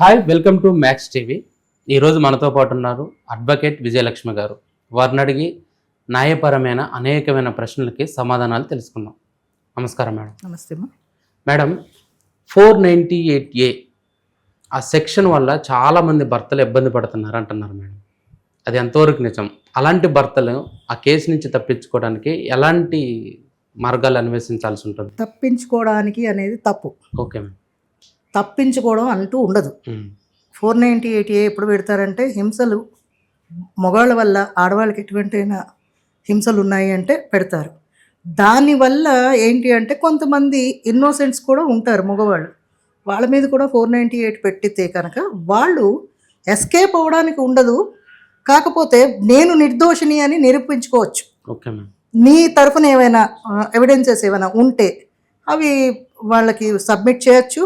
Hi welcome to Max TV ఈరోజు మనతో పాటు ఉన్నారు అడ్వకేట్ విజయలక్ష్మి గారు. వారిని అడిగి న్యాయపరమైన అనేకమైన ప్రశ్నలకి సమాధానాలు తెలుసుకుందాం. నమస్కారం మేడం. నమస్తే madam four ninety eight A ఆ సెక్షన్ వల్ల చాలామంది భర్తలు ఇబ్బంది పడుతున్నారు అంటున్నారు మేడం. అది ఎంతవరకు నిజం? అలాంటి భర్తలు ఆ కేసు నుంచి తప్పించుకోవడానికి ఎలాంటి మార్గాలు అన్వేషించాల్సి ఉంటుంది? తప్పించుకోవడానికి అనేది తప్పు. Okay madam. తప్పించుకోవడం అంటూ ఉండదు. ఫోర్ నైంటీ ఎయిట్ ఏ ఎప్పుడు పెడతారంటే హింసలు మగవాళ్ళ వల్ల ఆడవాళ్ళకి ఎటువంటైనా హింసలు ఉన్నాయి అంటే పెడతారు. దానివల్ల ఏంటి అంటే కొంతమంది ఇన్నోసెంట్స్ కూడా ఉంటారు మగవాళ్ళు. వాళ్ళ మీద కూడా ఫోర్ నైంటీ ఎయిట్ పెట్టితే కనుక వాళ్ళు ఎస్కేప్ అవ్వడానికి ఉండదు. కాకపోతే నేను నిర్దోషిని అని నిరూపించుకోవచ్చు. ఓకే నీ తరఫున ఏమైనా ఎవిడెన్సెస్ ఏమైనా ఉంటే అవి వాళ్ళకి సబ్మిట్ చేయొచ్చు.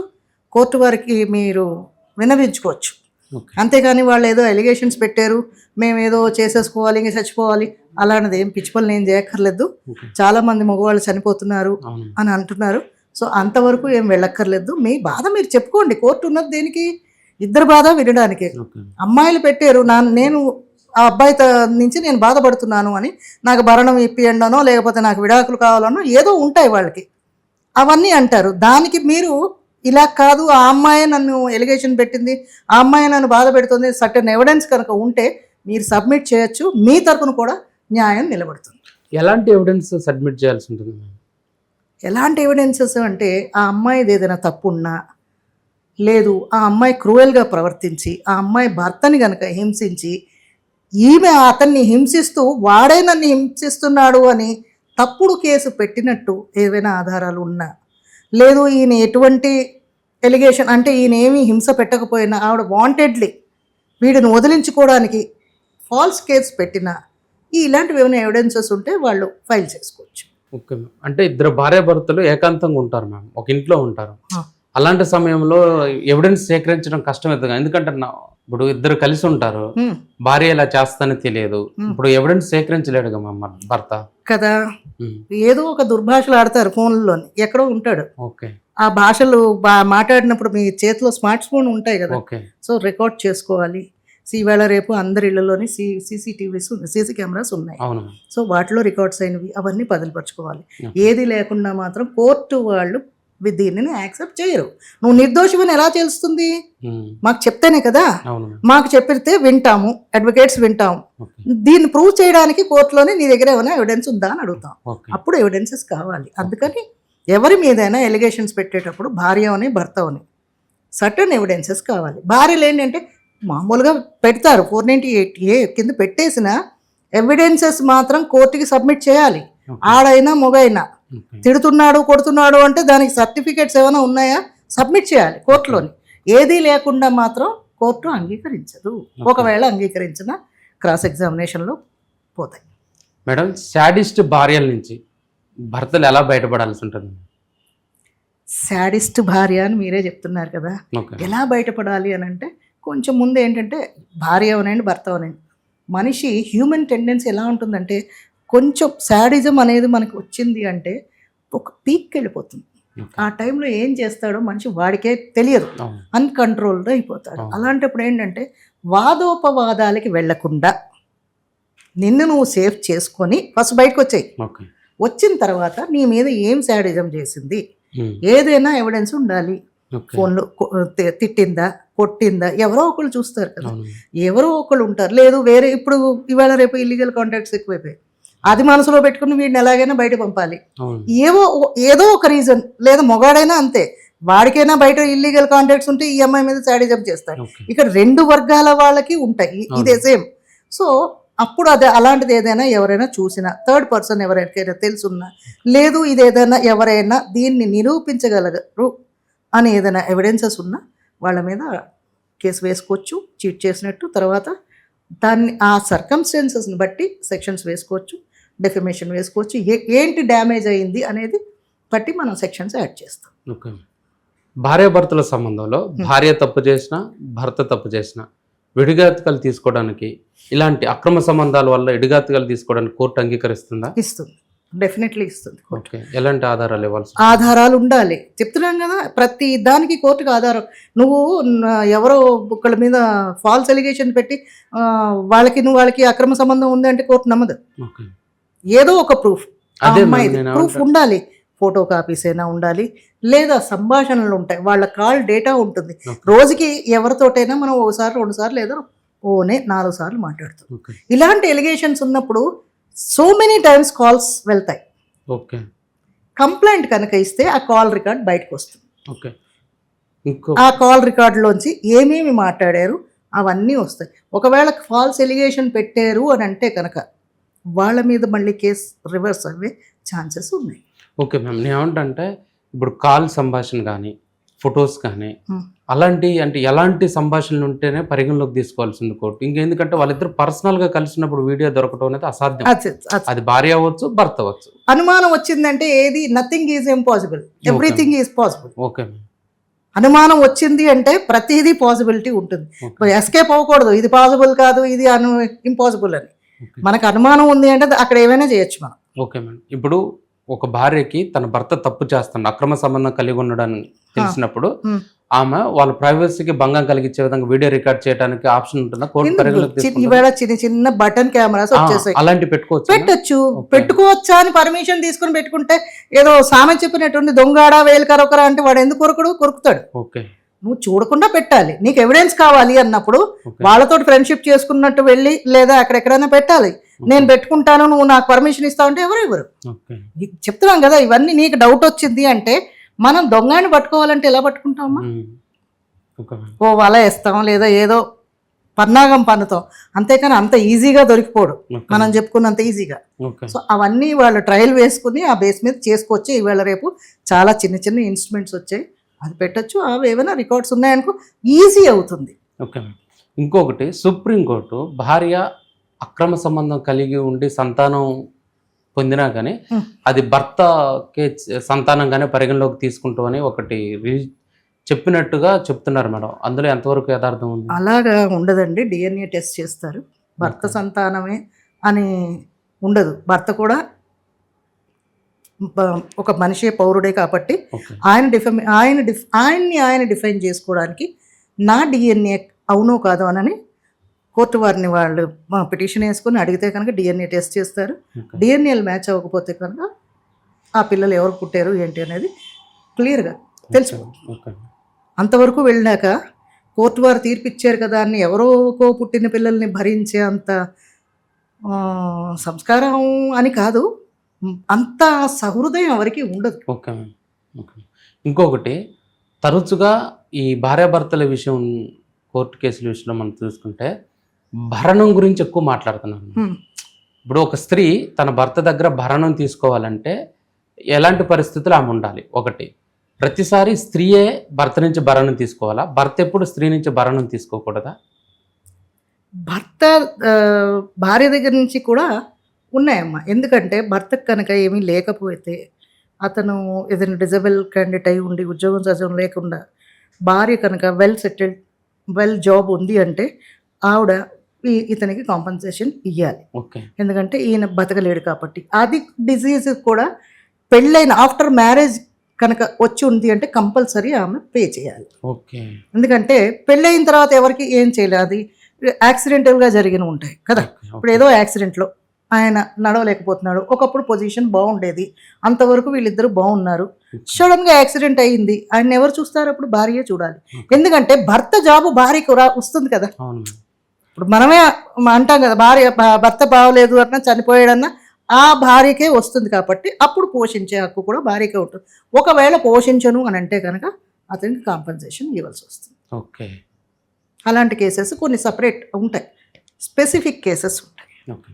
కోర్టు వారికి మీరు వినవించుకోవచ్చు ఓకే. అంతేగాని వాళ్ళు ఏదో ఎలిగేషన్స్ పెట్టారు మేము ఏదో చేసేసుకోవాలి ఇంకా చచ్చిపోవాలి అలాంటిది ఏం పిచ్చి పనులు ఏం చేయక్కర్లేదు. చాలామంది మగవాళ్ళు చనిపోతున్నారు అని అంటున్నారు. సో అంతవరకు ఏం వెళ్ళక్కర్లేదు. మీ బాధ మీరు చెప్పుకోండి. కోర్టు ఉన్నది దేనికి? ఇద్దరు బాధ వినడానికి. అమ్మాయిలు పెట్టారు. నా నేను ఆ అబ్బాయి నుంచి నేను బాధపడుతున్నాను అని నాకు భరణం ఇప్పియండనో లేకపోతే నాకు విడాకులు కావాలనో ఏదో ఉంటాయి వాళ్ళకి. అవన్నీ అంటారు. దానికి మీరు ఇలా కాదు ఆ అమ్మాయి నన్ను ఎలిగేషన్ పెట్టింది ఆ అమ్మాయి నన్ను బాధ పెడుతుంది సర్టన్ ఎవిడెన్స్ కనుక ఉంటే మీరు సబ్మిట్ చేయొచ్చు మీ తరపున కూడా న్యాయం నిలబడుతుంది. ఎలాంటి ఎవిడెన్స్ సబ్మిట్ చేయాల్సి ఉంటుంది ఎలాంటి ఎవిడెన్సెస్ అంటే ఆ అమ్మాయిది ఏదైనా తప్పు ఉన్నా లేదు ఆ అమ్మాయి క్రూయల్గా ప్రవర్తించి ఆ అమ్మాయి భర్తని గనక హింసించి ఈమె అతన్ని హింసిస్తూ వాడే నన్ను హింసిస్తున్నాడు అని తప్పుడు కేసు పెట్టినట్టు ఏవైనా ఆధారాలు ఉన్నా లేదు ఈయన ఎటువంటి ఎలిగేషన్ అంటే ఈయన ఏమీ హింస పెట్టకపోయినా ఆవిడ వాంటెడ్లీ వీడిని వదిలించుకోవడానికి ఫాల్స్ కేసు పెట్టినా ఈ ఇలాంటివి ఏమైనా ఎవిడెన్సెస్ ఉంటే వాళ్ళు ఫైల్ చేసుకోవచ్చు. Okay ma'am. అంటే ఇద్దరు భార్య భర్తలు ఏకాంతంగా ఉంటారు మ్యామ్. ఒక ఇంట్లో ఉంటారు. అలాంటి సమయంలో ఎవిడెన్స్ సేకరించడం కష్టం అవుతుంది ఎందుకంటే ఇప్పుడు ఇద్దరు కలిసి ఉంటారు. భార్య ఇలా చేస్తానని తెలియదు. ఇప్పుడు ఎవిడెన్స్ సేకరించలేడు భర్త. కదా? ఏదో ఒక దుర్భాషలు ఆడతారు ఫోన్లోని. ఎక్కడో ఉంటాడు. ఓకే. ఆ భాషలు మాట్లాడినప్పుడు మీ చేతిలో స్మార్ట్ ఫోన్ ఉంటాయి కదా. ఓకే. సో రికార్డ్ చేసుకోవాలి. ఇవాళ రేపు అందరి ఇళ్ళలోని సి సీసీటీవీస్ సీసీ కెమెరాస్ ఉన్నాయి. సో వాటిలో రికార్డ్స్ అయినవి. అవన్నీ బదులుపరచుకోవాలి. ఏది లేకుండా మాత్రం కోర్టు వాళ్ళు దీనిని యాక్సెప్ట్ చేయరు. నువ్వు నిర్దోషమని ఎలా తెలుస్తుంది మాకు చెప్తేనే కదా? మాకు చెప్పితే వింటాము అడ్వకేట్స్ వింటాము. దీన్ని ప్రూవ్ చేయడానికి కోర్టులోనే నీ దగ్గర ఏమైనా ఎవిడెన్స్ ఉందా అని అడుగుతాం. అప్పుడు ఎవిడెన్సెస్ కావాలి. అందుకని ఎవరి మీదైనా ఎలిగేషన్స్ పెట్టేటప్పుడు భార్య అని భర్త అని సర్టన్ ఎవిడెన్సెస్ కావాలి. భార్యలు ఏంటంటే మామూలుగా పెడతారు. ఫోర్ నైంటీ ఎయిట్ ఏ కింద పెట్టేసిన ఎవిడెన్సెస్ మాత్రం కోర్టుకి సబ్మిట్ చేయాలి. ఆడైనా మొగైనా. తిడుతున్నాడు కొడుతున్నాడు అంటే దానికి సర్టిఫికేట్స్ ఏమైనా ఉన్నాయా? సబ్మిట్ చేయాలి కోర్టులోని. ఏదీ లేకుండా మాత్రం కోర్టు అంగీకరించదు. ఒకవేళ అంగీకరించిన క్రాస్ ఎగ్జామినేషన్లో పోతాయి. మేడం శాడిస్ట్ భార్యల నుంచి భర్తలు ఎలా బయటపడాల్సి ఉంటుంది? శాడిస్ట్ భార్య అని మీరే చెప్తున్నారు కదా. ఎలా బయటపడాలి అని అంటే కొంచెం ముందు ఏంటంటే భార్య అవనండి భర్త అవనండి. మనిషి హ్యూమన్ టెండెన్సీ ఎలా ఉంటుందంటే కొంచెం శాడిజం అనేది మనకి వచ్చింది అంటే ఒక పీక్కి వెళ్ళిపోతుంది. ఆ టైంలో ఏం చేస్తాడో మనిషి వాడికే తెలియదు. అన్కంట్రోల్డ్ అయిపోతాడు. అలాంటప్పుడు ఏంటంటే వాదోపవాదాలకి వెళ్ళకుండా నిన్ను నువ్వు సేఫ్ చేసుకొని ఫస్ట్ బయటకు వచ్చాయి వచ్చిన తర్వాత నీ మీద ఏం శాడిజం చేసింది? ఏదైనా ఎవిడెన్స్ ఉండాలి. ఫోన్లో తిట్టిందా? కొట్టిందా? ఎవరో ఒకళ్ళు చూస్తారు కదా. ఎవరో ఒకళ్ళు ఉంటారు. లేదు వేరే ఇప్పుడు ఇవాళ రేపు ఇల్లీగల్ కాంటాక్ట్స్ ఎక్కువైపోయాయి. అది మనసులో పెట్టుకుని వీడిని ఎలాగైనా బయట పంపాలి. ఏవో ఏదో ఒక రీజన్ లేదా మొగాడైనా అంతే. వాడికైనా బయట ఇల్లీగల్ కాంటాక్ట్స్ ఉంటే ఈ అమ్మాయి మీద శాడిజం చేస్తాడు. ఓకే. ఇక్కడ రెండు వర్గాల వాళ్ళకి ఉంటాయి. ఇదే సేమ్. సో అప్పుడు అదే అలాంటిది ఏదైనా ఎవరైనా చూసినా థర్డ్ పర్సన్ ఎవరికైనా తెలుసున్నా లేదు ఇది ఏదైనా ఎవరైనా దీన్ని నిరూపించగలగరు అని ఏదైనా ఎవిడెన్సెస్ ఉన్నా వాళ్ళ మీద కేసు వేసుకోవచ్చు చీట్ చేసినట్టు. తర్వాత దాన్ని ఆ సర్కమ్స్టెన్సెస్ని బట్టి సెక్షన్స్ వేసుకోవచ్చు. డెఫిమేషన్ వేసుకోవచ్చు. ఏంటి డ్యామేజ్ అయింది అనేది బట్టి మనం సెక్షన్స్ యాడ్ చేస్తాం. ఓకే. భార్యాభర్తల సంబంధంలో భార్య తప్పు చేసిన భర్త తప్పు చేసిన విడిగాతకాలు తీసుకోవడానికి ఇలాంటి అక్రమ సంబంధాల వల్ల ఇడిగాతకాలు తీసుకోవడానికి కోర్టు అంగీకరిస్తుందా? ఇస్తుంది. డెఫినెట్లీ ఇస్తుంది ఓకే. ఎలాంటి ఆధారాలు ఇవ్వాల్సి ఆధారాలు ఉండాలి. చెప్తున్నాం కదా ప్రతి దానికి కోర్టుకు ఆధారం. నువ్వు ఎవరో ఒకళ్ళ మీద ఫాల్స్ ఎలిగేషన్ పెట్టి వాళ్ళకి నువ్వు వాళ్ళకి అక్రమ సంబంధం ఉంది అంటే కోర్టు నమ్మదు. ఓకే. ఏదో ఒక ప్రూఫ్ అమ్మాయిది ప్రూఫ్ ఉండాలి. ఫోటో కాపీస్ అయినా ఉండాలి. లేదా సంభాషణలు ఉంటాయి. వాళ్ళ కాల్ డేటా ఉంటుంది. రోజుకి ఎవరితోటైనా మనం ఒకసారి రెండు సార్లు లేదా ఓనే నాలుగు సార్లు మాట్లాడుతాం. ఓకే. ఇలాంటి ఎలిగేషన్స్ ఉన్నప్పుడు సో మెనీ టైమ్స్ కాల్స్ వెళ్తాయి. ఓకే. కంప్లైంట్ కనుక ఇస్తే ఆ కాల్ రికార్డ్ బయటకు వస్తుంది. ఓకే. ఇంకో ఆ కాల్ రికార్డులోంచి ఏమేమి మాట్లాడారు అవన్నీ వస్తాయి. ఒకవేళ ఫాల్స్ ఎలిగేషన్ పెట్టారు అని అంటే కనుక వాళ్ళ మీద మళ్ళీ కేసు రివర్స్ అయ్యే ఛాన్సెస్ ఉన్నాయి. ఓకే మ్యామ్ నేను ఇప్పుడు కాల్ సంభాషణ కానీ ఫొటోస్ కానీ. అలాంటి అంటే ఎలాంటి సంభాషణలు ఉంటేనే పరిగణలోకి తీసుకోవాల్సింది కోర్టు. ఇంకెందుకంటే వాళ్ళిద్దరు పర్సనల్గా కలిసినప్పుడు వీడియో దొరకడం అనేది అసాధ్యం. అది- భార్య అవ్వచ్చు భర్త అవ్వచ్చు. అనుమానం వచ్చిందంటే ఏది? Nothing is impossible everything is possible okay ma'am. అనుమానం వచ్చింది అంటే ప్రతిదీ పాసిబిలిటీ ఉంటుంది. ఎస్కేప్ అవ్వకూడదు. ఇది పాసిబుల్ కాదు ఇది అను ఇంపాసిబుల్ అని. మనకు అనుమానం ఉంది అంటే అక్కడ ఏమైనా చేయొచ్చు మనం. Okay madam. ఇప్పుడు ఒక భార్యకి తన భర్త తప్పు చేస్తాడు అక్రమ సంబంధం కలిగి ఉండడానికి తెలిసినప్పుడు. ఆమె వాళ్ళ ప్రైవసీకి భంగం కలిగించే విధంగా వీడియో రికార్డ్ చేయడానికి ఆప్షన్ ఉంటుందా? కోర్టు? పరిగణలోకి చిన్న చిన్న బటన్ కెమెరాస్ వచ్చేసాయి. అలాంటి పెట్టుకోవచ్చు? పెట్టొచ్చు. పెట్టుకోవచ్చా అని పర్మిషన్ తీసుకుని పెట్టుకుంటే ఏదో సామె చెప్పినట్టుంది దొంగాడా వేలుకరొకరా అంటే వాడు ఎందుకు కొరకడు? కొరుకుతాడు. ఓకే. నువ్వు చూడకుండా పెట్టాలి. నీకు ఎవిడెన్స్ కావాలి అన్నప్పుడు వాళ్ళతో ఫ్రెండ్షిప్ చేసుకున్నట్టు వెళ్ళి లేదా అక్కడెక్కడైనా పెట్టాలి. నేను పెట్టుకుంటాను నువ్వు నాకు పర్మిషన్ ఇస్తావు అంటే ఎవరు ఇవ్వరు. చెప్తున్నాం కదా ఇవన్నీ నీకు డౌట్ వచ్చింది అంటే మనం దొంగని పట్టుకోవాలంటే ఎలా పట్టుకుంటామా Hmm. ఓ వల వేస్తాం లేదా ఏదో పన్నాగం పన్నుతాం. అంతేకాని అంత ఈజీగా దొరికిపోడు. మనం చెప్పుకున్నంత ఈజీగా. సో అవన్నీ వాళ్ళు ట్రయల్ వేసుకుని ఆ బేస్ మీద చేసుకోవచ్చు ఈవేళ రేపు చాలా చిన్న చిన్న ఇన్స్ట్రుమెంట్స్ వచ్చాయి. అది పెట్టొచ్చు. అవి ఏమైనా రికార్డ్స్ ఉన్నాయనుకో ఈజీ అవుతుంది. ఓకే ఇంకొకటి సుప్రీంకోర్టు భార్య అక్రమ సంబంధం కలిగి ఉండి సంతానం పొందినా కానీ. అది భర్తకే సంతానంగానే పరిగణలోకి తీసుకుంటామని ఒకటి చెప్పినట్టుగా చెప్తున్నారు మేడం. అందులో ఎంతవరకు యథార్థం ఉంది? అలాగా ఉండదండి. డిఎన్ఏ టెస్ట్ చేస్తారు. భర్త. సంతానమే అని ఉండదు. భర్త కూడా ఒక మనిషే పౌరుడే కాబట్టి ఆయన డిఫైన్ ఆయన డిఫ్ ఆయన్ని ఆయన డిఫైన్ చేసుకోవడానికి నా డిఎన్ఏ అవునో కాదో అని కోర్టు వారిని వాళ్ళు పిటిషన్ వేసుకొని అడిగితే కనుక డిఎన్ఏ టెస్ట్ చేస్తారు. డిఎన్ఏలు మ్యాచ్ అవ్వకపోతే కనుక ఆ పిల్లలు ఎవరు పుట్టారు ఏంటి అనేది క్లియర్గా తెలుసు. ఓకే. అంతవరకు వెళ్ళాక కోర్టు వారు తీర్పు ఇచ్చారు కదా అని ఎవరోకో పుట్టిన పిల్లల్ని భరించే అంత సంస్కారం అని కాదు. అంత సహృదయం ఎవరికి ఉండదు. Okay ma'am. ఓకే ఇంకొకటి తరచుగా ఈ భార్యాభర్తల విషయం కోర్టు కేసుల విషయంలో మనం చూసుకుంటే భరణం గురించి ఎక్కువ మాట్లాడుతున్నాను. ఇప్పుడు ఒక స్త్రీ తన భర్త దగ్గర భరణం తీసుకోవాలంటే ఎలాంటి పరిస్థితులు ఆమె ఉండాలి? ఒకటి ప్రతిసారి స్త్రీయే భర్త నుంచి భరణం తీసుకోవాలా? భర్త ఎప్పుడు స్త్రీ నుంచి భరణం తీసుకోకూడదా? భర్త భార్య దగ్గర నుంచి కూడా ఉన్నాయమ్మా. ఎందుకంటే భర్తకు కనుక ఏమీ లేకపోతే అతను ఏదైనా డిజబుల్ క్యాండిడేట్ అయి ఉండి ఉద్యోగం సజం లేకుండా భార్య కనుక వెల్ సెటిల్డ్ వెల్ జాబ్ ఉంది అంటే ఆవిడ ఈ- ఇతనికి కాంపన్సేషన్ ఇవ్వాలి ఓకే. ఎందుకంటే ఈయన బతకలేడు కాబట్టి. అది డిజీజ్ కూడా పెళ్ళైన ఆఫ్టర్ మ్యారేజ్ కనుక వచ్చి ఉంది అంటే కంపల్సరీ ఆమె పే చేయాలి. ఓకే. ఎందుకంటే పెళ్ళైన తర్వాత ఎవరికి ఏం చేయలేదు అది యాక్సిడెంటల్గా జరిగిన ఉంటాయి కదా. ఇప్పుడు ఏదో యాక్సిడెంట్లో ఆయన నడవలేకపోతున్నాడు. ఒకప్పుడు పొజిషన్ బాగుండేది. అంతవరకు వీళ్ళిద్దరూ బాగున్నారు. సడన్గా యాక్సిడెంట్ అయ్యింది. ఆయన ఎవరు చూస్తారు? అప్పుడు భార్య చూడాలి. ఎందుకంటే భర్త జాబు భార్యకు రా వస్తుంది కదా. ఇప్పుడు మనమే అంటాం కదా భార్య భర్త బాగలేదు అన్నా చనిపోయాడన్నా ఆ భార్యకే వస్తుంది కాబట్టి అప్పుడు పోషించే హక్కు కూడా భార్యకే ఉంటుంది. ఒకవేళ పోషించను అని అంటే కనుక అతనికి కాంపన్సేషన్ ఇవ్వాల్సి వస్తుంది. ఓకే. అలాంటి కేసెస్ కొన్ని సపరేట్ ఉంటాయి. స్పెసిఫిక్ కేసెస్ ఉంటాయి. ఓకే.